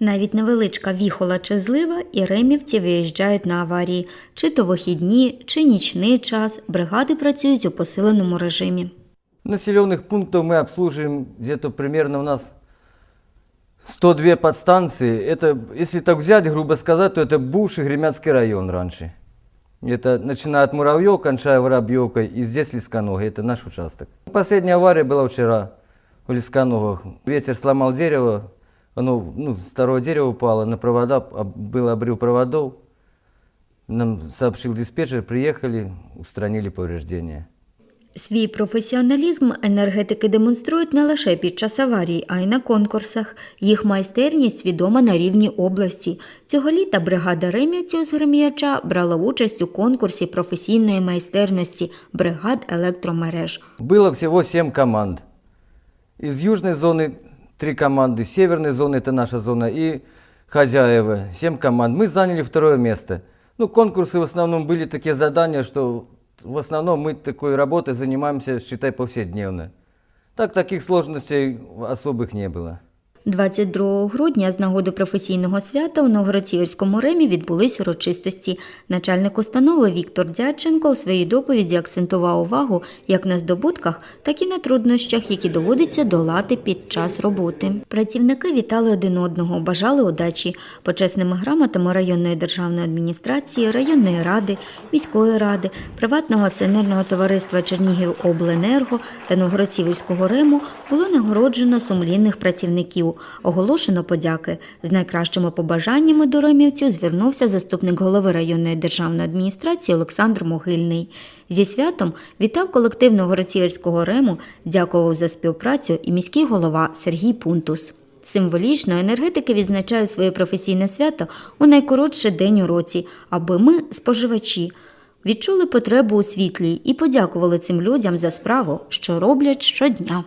Навіть невеличка віхола чи злива, і ремівці виїжджають на аварії. Чи то вихідні, чи нічний час. Бригади працюють у посиленому режимі. Населенных пунктов мы обслуживаем где-то примерно у нас 102 подстанции. Это, если так взять, грубо сказать, то это бывший Гремятский район раньше. Это начиная от Муравьев, кончая Воробьевкой, и здесь Лисконогой, это наш участок. Последняя авария была вчера в Лисконогах. Ветер сломал дерево, оно ну, с старого дерева упало на провода, об- был обрыв проводов. Нам сообщил диспетчер, приехали, устранили повреждения. Свій професіоналізм енергетики демонструють не лише під час аварій, а й на конкурсах. Їх майстерність відома на рівні області. Цього літа бригада ремівців з Грем'яча брала участь у конкурсі професійної майстерності бригад електромереж. Было всего 7 команд. Из южной зоны три команды, с северной зоны это наша зона и хозяева. 7 команд. Мы заняли второе место. Ну, конкурсы в основном были такие задания, что в основном мы такой работой занимаемся, считай, повседневно. Так таких сложностей особых не было. 22 грудня з нагоди професійного свята у Новгород-Сіверському ремі відбулись урочистості. Начальник установи Віктор Дяченко у своїй доповіді акцентував увагу як на здобутках, так і на труднощах, які доводиться долати під час роботи. Працівники вітали один одного, бажали удачі почесними грамотами районної державної адміністрації, районної ради, міської ради, приватного акціонерного товариства Чернігів Обленерго та Новгород-Сіверського рему було нагороджено сумлінних працівників. Оголошено подяки. З найкращими побажаннями до ремівців звернувся заступник голови районної державної адміністрації Олександр Могильний. Зі святом вітав колектив Новгород-Сіверського рему, дякував за співпрацю і міський голова Сергій Пунтус. Символічно енергетики відзначають своє професійне свято у найкоротший день у році, аби ми, споживачі, відчули потребу у світлі і подякували цим людям за справу, що роблять щодня.